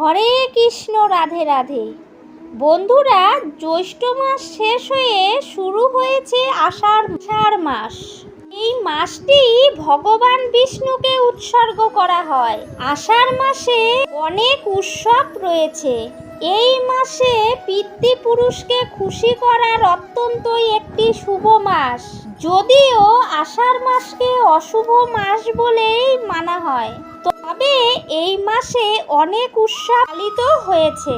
হরে কৃষ্ণ, রাধে রাধে। বন্ধুরা, জ্যৈষ্ঠ মাস শেষ হয়ে শুরু হয়েছে আষাঢ় মাস। এই মাসটি ভগবান বিষ্ণুকে উৎসর্গ করা হয়। আষাঢ় মাসে অনেক উৎসব রয়েছে। এই মাসে পিতৃপুরুষকে খুশি করার অত্যন্তই একটি শুভ মাস। যদিও আষাঢ় মাসকে অশুভ মাস বলেই মানা হয়। তবে এই মাসে অনেক উৎসব পালিত হয়েছে।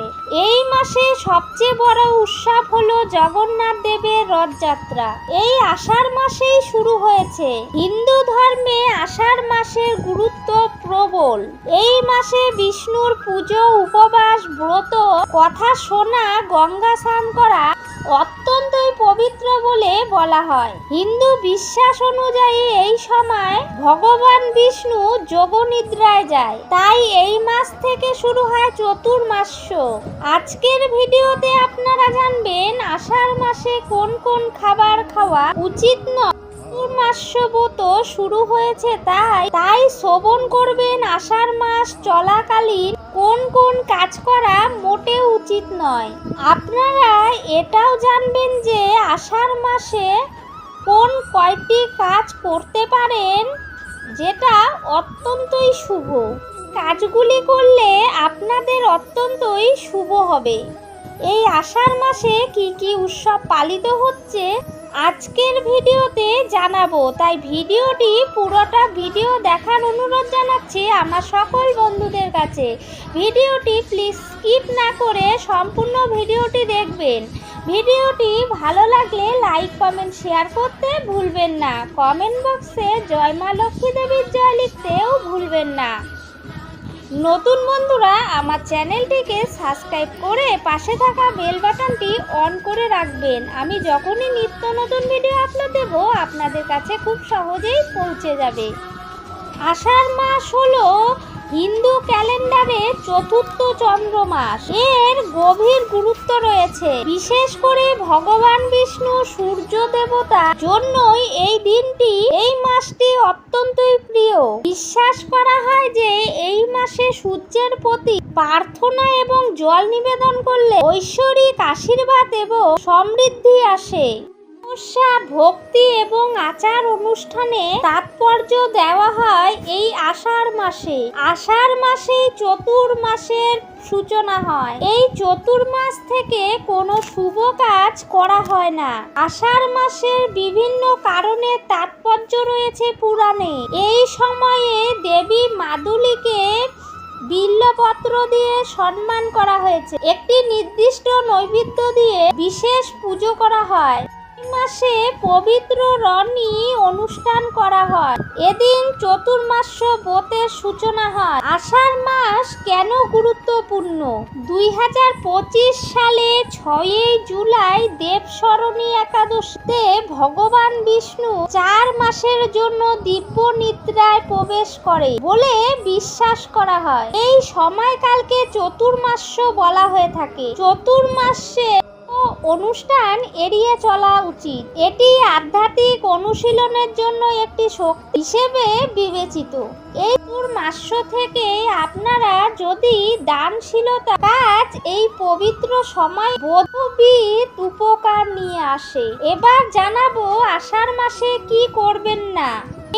এই মাসে সবচেয়ে বড় উৎসব হলো জগন্নাথ দেবের রথযাত্রা। এই আষাঢ় মাসেই শুরু হয়েছে। হিন্দু ধর্মে আষাঢ় মাসের গুরুত্ব প্রবল। এই মাসে বিষ্ণুর পুজো, উপবাস, ব্রত, কথা শোনা, গঙ্গা স্নান করা অত্যন্তই পবিত্র বলে বলা হয়। হিন্দু বিশ্বাস অনুযায়ী এই সময় ভগবান বিষ্ণু যোগনিদ্রায় যায়। তাই এই মাস থেকে শুরু হয় চতুর্মাস্য। আজকের ভিডিওতে আপনারা জানবেন, আষাঢ় মাসে কোন কোন খাবার খাওয়া উচিত নয়। চতুর্মাস্যব্রত শুরু হয়েছে তাই তাই শ্রবণ করবেন আষাঢ় মাস চলাকালীন। কোন কোন কাজ করা মোটেও উচিত নয়। আপনারা এটাও জানবেন যে আষাঢ় মাসে কোন কয়টি কাজ করতে পারেন, যেটা অত্যন্তই শুভ। কাজগুলি করলে আপনাদের অত্যন্তই শুভ হবে। এই আষাঢ় মাসে কি কি উৎসব পালিত হচ্ছে আজকের ভিডিওতে জানাব, তাই ভিডিওটি পুরোটা ভিডিও দেখার অনুরোধ জানাচ্ছি আমার সকল বন্ধুদের কাছে। ভিডিওটি প্লিজ স্কিপ না করে সম্পূর্ণ ভিডিওটি দেখবেন। ভিডিওটি ভালো লাগলে লাইক, কমেন্ট, শেয়ার করতে ভুলবেন না। কমেন্ট বক্সে জয় মা লক্ষ্মী দেবীর জয় লিখতেও ভুলবেন না। নতুন বন্ধুরা, আমার চ্যানেলটিকে সাবস্ক্রাইব করে পাশে থাকা বেল বাটনটি অন করে রাখবেন। আমি যখনই নিত্য নতুন ভিডিও আপলোড দেব, আপনাদের কাছে খুব সহজেই পৌঁছে যাবে। আষাঢ় মাস হলো হিন্দু ক্যালেন্ডারে চতুর্থ চন্দ্র মাস এর গভীর গুরুত্ব রয়েছে। বিশেষ করে ভগবান বিষ্ণু, সূর্য দেবতা জন্যই এই দিনটি, এই মাসটি অত্যন্তই প্রিয়। বিশ্বাস করা হয় যে এই মাসে সূর্যের প্রতি প্রার্থনা এবং জল নিবেদন করলে ঐশ্বরিক আশীর্বাদ এবং সমৃদ্ধি আসে। তপস্যা ভক্তি এবং আচার অনুষ্ঠানে তাৎপর্য দেওয়া হয় এই আষাঢ় মাসে। আষাঢ় মাসে চতুর্মাসের সূচনা হয়। এই চতুর্মাস থেকে কোনো শুভ কাজ করা হয় না। আষাঢ় মাসের বিভিন্ন কারণে তাৎপর্য রয়েছে পুরাণে। এই সময়ে দেবী মাদুলিকে বিল্লপত্র দিয়ে সম্মান করা হয়েছে। একটি নির্দিষ্ট নৈবেদ্য দিয়ে বিশেষ পুজো করা হয়। মাসে পবিত্র রনি অনুষ্ঠান করা হয়। এদিন চতুর্মাস্য ব্রতের সূচনা হয়। আষাঢ় মাস কেন গুরুত্বপূর্ণ? দুই হাজার পঁচিশ সালে ছয়ই জুলাই দেবসরণী একাদশীতে ভগবান বিষ্ণু চার মাসের জন্য দিব্য নিদ্রায় প্রবেশ করে বলে বিশ্বাস করা হয়। এই সময়কালকে চতুর্মাস্য বলা হয়ে থাকে। চতুর্মাসে অনুষ্ঠান এড়িয়ে চলা উচিত। এটি আধ্যাত্মিক অনুশীলনের জন্য একটি শক্তি হিসেবে বিবেচিত। এই মাস্য থেকে আপনারা যদি দানশীলতা কাজ এই পবিত্র সময় বোধবিদ উপকার নিয়ে আসে। এবার জানাব আষাঢ় মাসে কি করবেন না।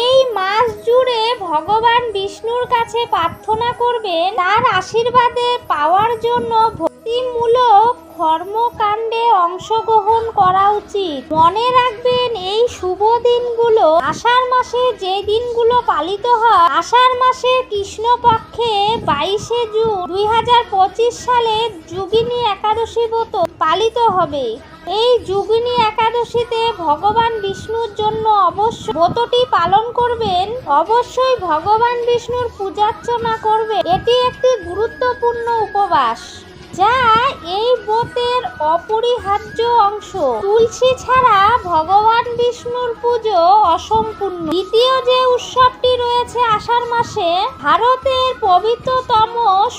এই মাস জুড়ে ভগবান বিষ্ণুর কাছে প্রার্থনা করবেন, তার আশীর্বাদে পাওয়ার জন্য ভক্তিমূলক কর্মকাণ্ডে অংশগ্রহণ করা উচিত। মনে রাখবেন, এই শুভ দিনগুলো আষাঢ় মাসে যে দিনগুলো পালিত হয়, আষাঢ় মাসে কৃষ্ণপক্ষে বাইশে জুন দুই হাজার পঁচিশ সালে যুগিনী একাদশী ব্রত পালিত হবে। এই যুগিনী একাদশীতে ভগবান বিষ্ণুর জন্য অবশ্য ব্রতটি পালন করবেন, অবশ্যই ভগবান বিষ্ণুর পূজার্চনা করবে এটি একটি গুরুত্বপূর্ণ উপবাস। যা এই ব্রতের অপরিহার্য অংশ। তুলসী ছাড়া ভগবান বিষ্ণুর পুজো অসম্পূর্ণ। দ্বিতীয় যে উৎসবটি রয়েছে আষাঢ় মাসে, ভারতের পবিত্রতম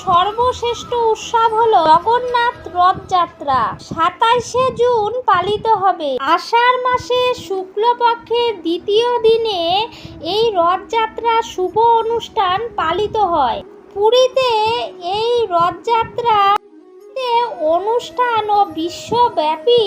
সর্বশ্রেষ্ঠ উৎসব হলো জগন্নাথ রথযাত্রা। সাতাইশে জুন পালিত হবে। আষাঢ় মাসে শুক্লপক্ষের দ্বিতীয় দিনে এই রথযাত্রা শুভ অনুষ্ঠান পালিত হয়। পুরীতে এই রথযাত্রা অনুষ্ঠান ও বিশ্বব্যাপী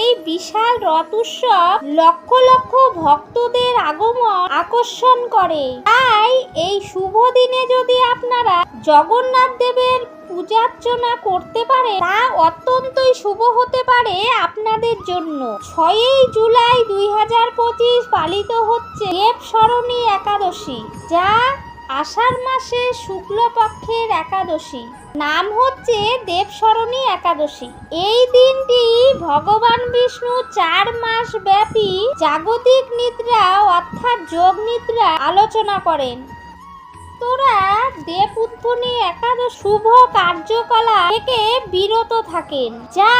এই বিশাল রথ উৎসব লক্ষ লক্ষ ভক্তদের আগমন আকর্ষণ করে। তাই এই শুভ দিনে যদি আপনারা জগন্নাথ দেবের পূজার্চনা করতে পারে তা অত্যন্তই শুভ হতে পারে আপনাদের জন্য। ছয়ই জুলাই দুই হাজার পঁচিশ পালিত হচ্ছে দেব সরণী একাদশী, যা আষাঢ় মাসে শুক্লপক্ষের একাদশী। নাম হচ্ছে দেবসরণী একাদশী। এই দিনটি ভগবান বিষ্ণু চার মাস ব্যাপী জাগতিক নিদ্রা অর্থাৎ যোগ নিদ্রা আলোচনা করেন। তোরা দেব উত্থনী একাদশ শুভ কার্যকলাপ থেকে বিরত থাকেন, যা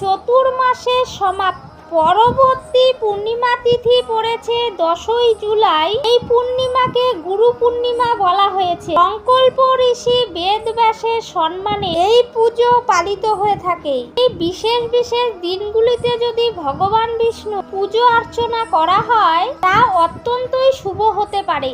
চতুর্মাসের সমাপ্ত পরবর্তী পূর্ণিমা তিথি পড়েছে দশই জুলাই। এই পূর্ণিমাকে গুরু পূর্ণিমা বলা হয়েছে। সংকল্প ঋষি বেদ ব্যাসের সম্মানে এই পুজো পালিত হয়ে থাকে। এই বিশেষ বিশেষ দিনগুলিতে যদি ভগবান বিষ্ণু পুজো অর্চনা করা হয়, তা অত্যন্তই শুভ হতে পারে।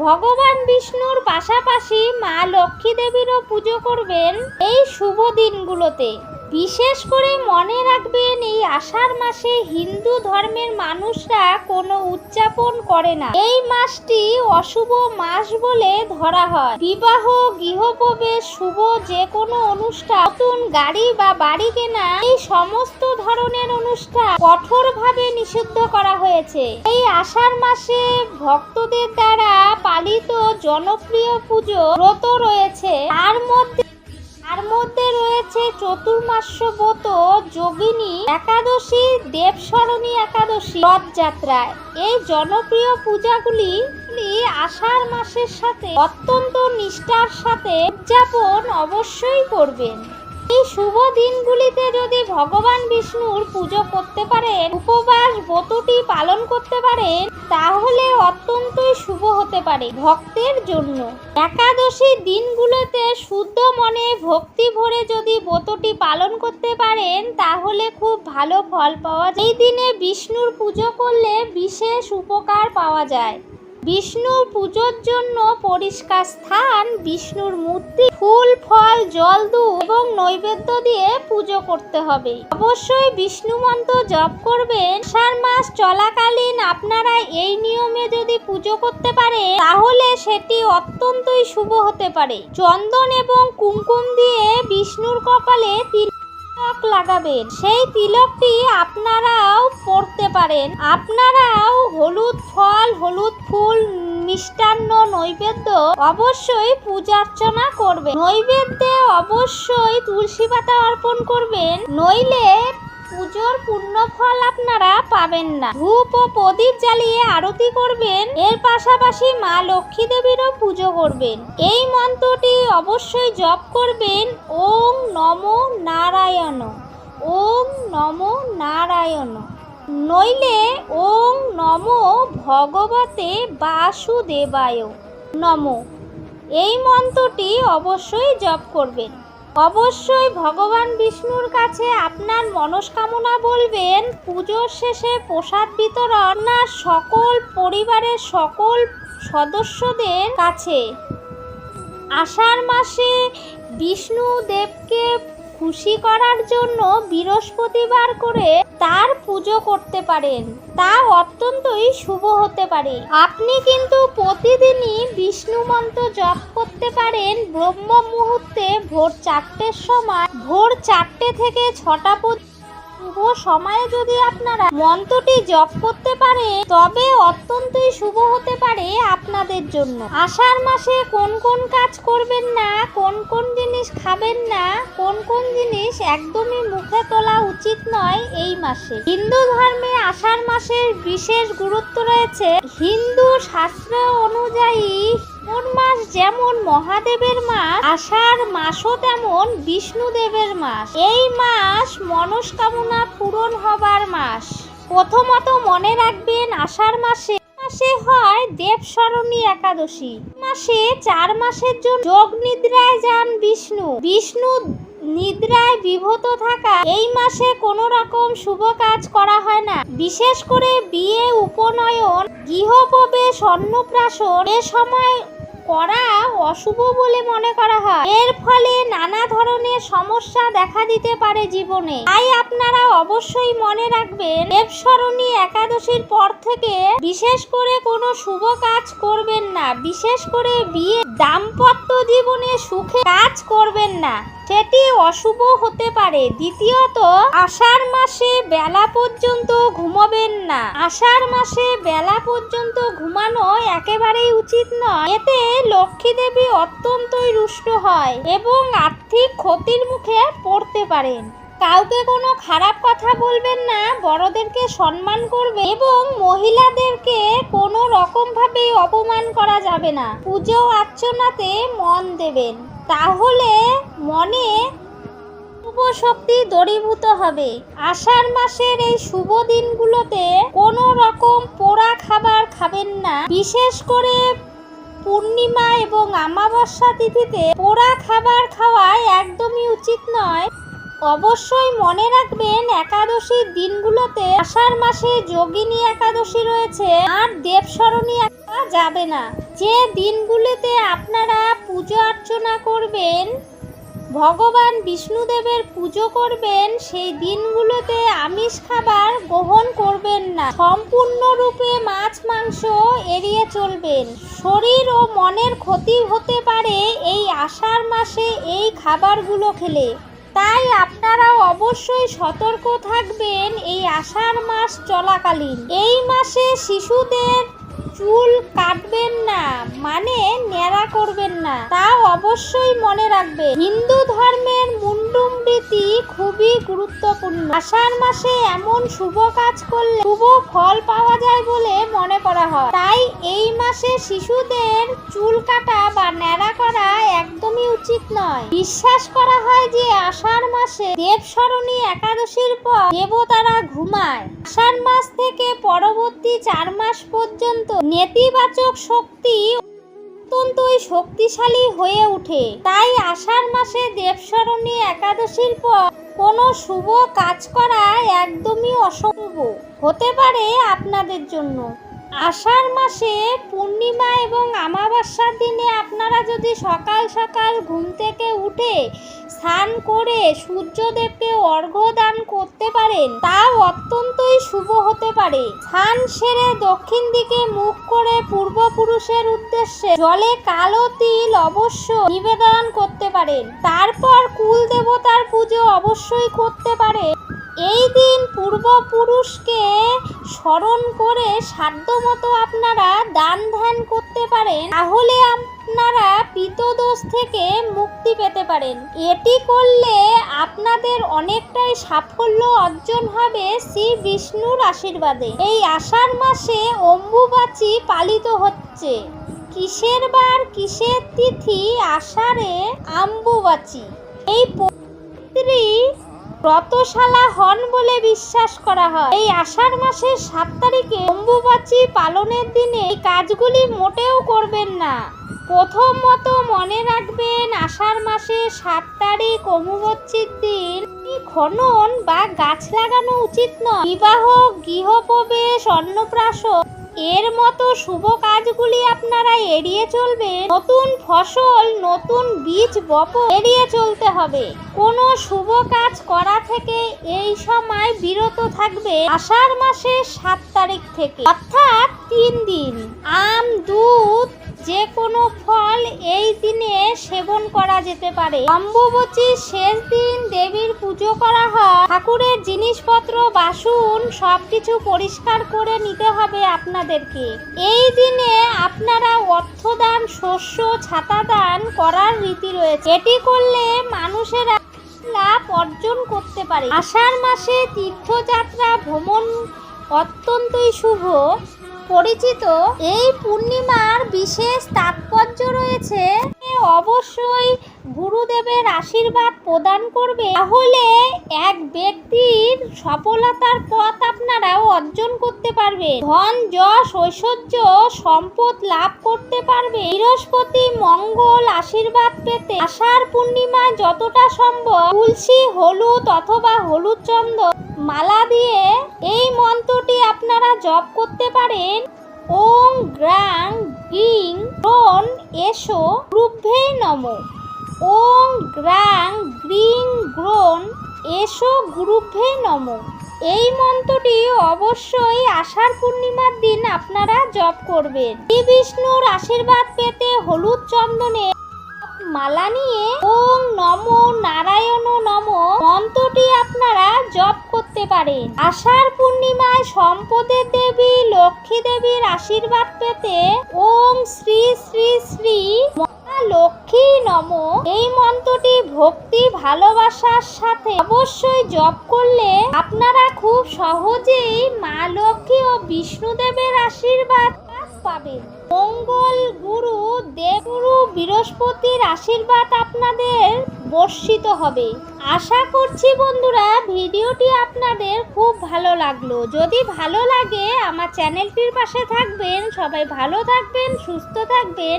ভগবান বিষ্ণুর পাশাপাশি মা লক্ষ্মী দেবীরও পুজো করবেন এই শুভ দিনগুলোতে। বিশেষ করে মনে রাখবেন, এই আষাঢ় মাসে হিন্দু ধর্মের মানুষরা কোনো উদযাপন করে না। এই মাসটি অশুভ মাস বলে ধরা হয়। বিবাহ, গৃহপ্রবেশ, শুভ যে কোনো অনুষ্ঠান, নতুন গাড়ি বা বাড়ি কেনা, এই সমস্ত ধরনের অনুষ্ঠান কঠোরভাবে নিষিদ্ধ করা হয়েছে। এই আষাঢ় মাসে ভক্তদের দ্বারা পালিত জনপ্রিয় পুজো ব্রত রয়েছে। তার মধ্যে মধ্যে রয়েছে চতুর্মাস্যব্রত যোগিনী, একাদশী দেবসরণী একাদশী, রথযাত্রায়। এই জনপ্রিয় পূজাগুলি আষাঢ় মাসের সাথে অত্যন্ত নিষ্ঠার সাথে উদযাপন অবশ্যই করবেন। এই শুভ দিনগুলিতে যদি ভগবান বিষ্ণুর পুজো করতে পারেন, উপবাস ব্রতটি পালন করতে পারেন, তাহলে অত্যন্তই শুভ হতে পারে ভক্তের জন্য। একাদশী দিনগুলোতে শুদ্ধ মনে ভক্তি ভরে যদি ব্রতটি পালন করতে পারেন, তাহলে খুব ভালো ফল পাওয়া যায়। এই দিনে বিষ্ণুর পুজো করলে বিশেষ উপকার পাওয়া যায়। বিষ্ণুর পুজোর জন্য পরিষ্কার স্থান, বিষ্ণুর মূর্তি, ফুল, ফল, জল, দুধ এবং নৈবেদ্য দিয়ে পুজো করতে হবে। অবশ্যই বিষ্ণু মন্ত্র জপ করবেন। আষাঢ় মাস চলাকালীন আপনারা এই নিয়মে যদি পুজো করতে পারে তাহলে সেটি অত্যন্তই শুভ হতে পারে। চন্দন এবং কুমকুম দিয়ে বিষ্ণুর কপালে তিল তিলক লাগাবেন। সেই তিলকটি আপনারাও পড়তে পারেন। আপনারাও হলুদ ফল, হলুদ ফুল, মিষ্টান্ন নৈবেদ্য অবশ্যই পূজার্চনা করবেন। নৈবেদ্যে অবশ্যই তুলসী পাতা অর্পণ করবেন। নইলে পুজোর পূর্ণ ফল আপনারা পাবেন না। ধূপ ও প্রদীপ জ্বালিয়ে আরতি করবেন, এর পাশাপাশি মা লক্ষ্মী দেবীরও পুজো করবেন। এই মন্ত্রটি অবশ্যই জপ করবেন। ওম নম নারায়ণ, ওম নম নারায়ণ। নইলে ওম নম ভগবতে বাসুদেবায় নম। এই মন্ত্রটি অবশ্যই জপ করবেন। অবশ্যই ভগবান বিষ্ণুর কাছে আপনার মনস্কামনা বলবেন। পুজোর শেষে প্রসাদ বিতরণ না সকল পরিবারের সকল সদস্যদের কাছে। আষাঢ় মাসে বিষ্ণু দেবকে খুশি করার জন্য বৃহস্পতিবার করে তার পুজো করতে পারেন। তা অত্যন্তই শুভ হতে পারে। আপনি কিন্তু প্রতিদিনই বিষ্ণু মন্ত্র জপ করতে পারেন ব্রহ্ম মুহূর্তে ভোর চারটের সময়। ভোর চারটে থেকে ছটা পর্যন্ত শুভ সময়ে যদি আপনারা মন্ত্রটি জপ করতে পারে, তবে অত্যন্তই শুভ হতে পারে আপনাদের জন্য। আষাঢ় মাসে কোন কোন কাজ করবেন না, কোন কোন জিনিস খাবেন না, কোন কোন জিনিস একদমই মুখে তোলা উচিত নয় এই মাসে। হিন্দু ধর্মে আষাঢ় মাসের বিশেষ গুরুত্ব রয়েছে। হিন্দু শাস্ত্র অনুযায়ী কোন মাস যেমন মহাদেবের মাস, আষাঢ় মাসও তেমন বিষ্ণুদেবের মাস। এই মাস মনস্কামনা পূরণ হবার মাস। প্রথমত মনে রাখবেন, আষাঢ় মাসে মাসে হয় দেবসরণী একাদশী। মাসে চার মাসের জন্য যোগ নিদ্রায় যান বিষ্ণু। বিষ্ণু নিদ্রায় বিভূত থাকা এই মাসে কোনো রকম শুভ কাজ করা হয় না। বিশেষ করে বিয়ে, উপনয়ন, গৃহপ্রবেশ, অন্নপ্রাশন এ সময় করা অশুভ বলে মনে করা হয়। এর ফলে নানা ধরনের সমস্যা দেখা দিতে পারে জীবনে। তাই আপনারা অবশ্যই মনে রাখবেন দেবসরণী একাদশীর পর থেকে বিশেষ করে কোনো শুভ কাজ করবেন না। বিশেষ করে বিয়ে, দাম্পত্য জীবনে সুখে কাজ করবেন না। সেটি অশুভ হতে পারে। দ্বিতীয়ত, আষাঢ় মাসে বেলা পর্যন্ত ঘুমাবেন না। আষাঢ় মাসে বেলা পর্যন্ত ঘুমানো একেবারেই উচিত নয়। এতে লক্ষ্মী দেবী অত্যন্তই রুষ্ট হয় এবং আর্থিক ক্ষতির মুখে পড়তে পারেন। কাউকে কোনো খারাপ কথা বলবেন না, বড়দেরকে সম্মান করবে এবং মহিলাদেরকে কোনো রকমভাবে অপমান করা যাবে না। পুজো অর্চনাতে মন দেবেন। তাহলে মনে শুভ শক্তি দরীভূত হবে। আষাঢ় মাসের এই শুভ দিনগুলোতে কোনো রকম পোড়া খাবার খাবেন না। বিশেষ করে পূর্ণিমা এবং আমাবস্যা তিথিতে পোড়া খাবার খাওয়ায় একদমই উচিত নয়। অবশ্যই মনে রাখবেন একাদশীর দিনগুলোতে আষাঢ় মাসে যোগিনী একাদশী রয়েছে আর দেবস্মরণী একা যাবে না। যে দিনগুলিতে আপনারা পুজো অর্চনা করবেন, ভগবান বিষ্ণুদেবের পুজো করবেন, সেই দিনগুলোতে আমিষ খাবার গ্রহণ করবেন না। সম্পূর্ণরূপে মাছ, মাংস এড়িয়ে চলবেন। শরীর ও মনের ক্ষতি হতে পারে এই আষাঢ় মাসে এই খাবারগুলো খেলে। তাই আপনারা অবশ্যই সতর্ক থাকবেন এই আষাঢ় মাস চলাকালীন। এই মাসে শিশুদের চুল কাটবেন না মানে ন্যাড়া করবেন না তা অবশ্যই মনে রাখবে হিন্দু ধর্মের মুন্ডুম রীতি খুবই গুরুত্বপূর্ণ। আষাঢ় মাসে এমন শুভ কাজ করলে শুভ ফল পাওয়া যায় বলে মনে করা হয়। তাই এই মাসে শিশুদের চুল কাটা বা ন্যাড়া করা একদমই উচিত নয়। বিশ্বাস করা হয় যে আষাঢ় মাসে দেবস্মরণী একাদশীর পর দেবতারা ঘুমায়। আষাঢ় মাস থেকে পরবর্তী চার মাস পর্যন্ত নেতিবাচক শক্তি অত্যন্তই শক্তিশালী হয়ে ওঠে। তাই আষাঢ় মাসে দেবসরণী একাদশীর পর কোনো শুভ কাজ করা একদমই অসম্ভব। হতে পারে আপনাদের জন্য। আষাঢ় মাসে পূর্ণিমা এবং আমাবস্যার দিনে আপনারা যদি সকাল সকাল ঘুম থেকে উঠে স্নান করে সূর্যদেবকে অর্ঘ্য দান করতে পারেন, তাও অত্যন্তই শুভ হতে পারে। স্নান সেরে দক্ষিণ দিকে মুখ করে পূর্বপুরুষের উদ্দেশ্যে জলে কালো তিল অবশ্য নিবেদন করতে পারেন। তারপর কুল দেবতার পুজো অবশ্যই করতে পারে এই দিন পূর্বপুরুষকে স্মরণ করে সাধ্যমতো আপনারা দান ধ্যান করতে পারেন। তাহলে আপনারা পিতদোষ থেকে মুক্তি পেতে পারেন। এটি করলে আপনাদের অনেকটাই সাফল্য অর্জন হবে শ্রী বিষ্ণুর আশীর্বাদে। এই আষাঢ় মাসে অম্বুবাচী পালিত হচ্ছে। কিসের বার কিসের তিথি আষাঢ়ে আম্বুবাচী এই পবিত্রী ব্রতশালা হন বলে বিশ্বাস করা হয়। এই আষাঢ় মাসের সাত তারিখে অম্বুবাচী পালনের দিনে এই কাজগুলি মোটেও করবেন না। প্রথম মতো মনে রাখবেন, আষাঢ় মাসের সাত তারিখ অম্বুবাচীর দিন খনন বা গাছ লাগানো উচিত নয়। বিবাহ, গৃহপ্রবেশ, অন্নপ্রাশন এর মতো শুভ কাজগুলি আপনারা এড়িয়ে চলবে নতুন ফসল, নতুন বীজ বপ এড়িয়ে চলতে হবে। কোনো শুভ কাজ করা থেকে এই সময় বিরত থাকবে আষাঢ় মাসের সাত তারিখ থেকে। অর্থাৎ তিন দিন। আম, দুধ যে কোনো ফল এই দিনে সেবন করা যেতে পারে। অম্বুবচীর শেষ দিন দেবীর পুজো করা হয়। ঠাকুরের জিনিসপত্র, বাসন, সবকিছু পরিষ্কার করে নিতে হবে আপনাদেরকে। এই দিনে আপনারা অর্থদান, শস্য ছাতা দান করার রীতি রয়েছে। এটি করলে মানুষেরা লাভ অর্জন করতে পারে। আষাঢ় মাসে তীর্থযাত্রা ভ্রমণ অত্যন্তই শুভ। পরিচিত এই পূর্ণিমার বিশেষ তাৎপর্য রয়েছে অবশ্যই গুরুদেবের আশীর্বাদ প্রদান করবে। তাহলে এক ব্যক্তির সফলতার পথ আপনারাও অর্জন করতে পারবে ধন, যশ, ঐশ্বর্য, সম্পদ লাভ করতে পারবে। বৃহস্পতি মঙ্গল আশীর্বাদ পেতে আষাঢ় পূর্ণিমায় যতটা সম্ভব তুলসী, হলুদ অথবা হলুদ চন্দন মালা দিয়ে এই মন্ত্রটি আপনারা জপ করতে পারেন। ওং গ্রাং গ্রিং গ্রোন এসো গ্রুভে নম। ওং গ্রাং গ্রিং গ্রোন এসো গ্রুভে নম। এই মন্ত্রটি অবশ্যই আষাঢ় পূর্ণিমার দিন আপনারা জপ করবেন। শ্রী বিষ্ণুর আশীর্বাদ পেতে হলুদ চন্দনে মালা নিয়ে ওং নম নারায়ণ নম মন্ত্রটি আপনারা জপ করতে পারেন। আষাঢ় পূর্ণিমায় সম্পদের দেবী, লক্ষ্মী দেবীর আশীর্বাদ পেতে ওং শ্রী শ্রী শ্রী লক্ষ্মী নম। এই মন্ত্রটি ভক্তি, ভালোবাসার সাথে অবশ্যই জপ করলে আপনারা খুব সহজেই মা লক্ষ্মী ও বিষ্ণুদেবের আশীর্বাদ পাবেন। মঙ্গল গুরু দেবগুরু বৃহস্পতির আশীর্বাদ আপনাদের বর্ষিত হবে। আশা করছি বন্ধুরা, ভিডিওটি আপনাদের খুব ভালো লাগল। যদি ভালো লাগে, আমার চ্যানেলটির পাশে থাকবেন। সবাই ভালো থাকবেন, সুস্থ থাকবেন।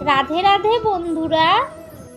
রাধে রাধে বন্ধুরা।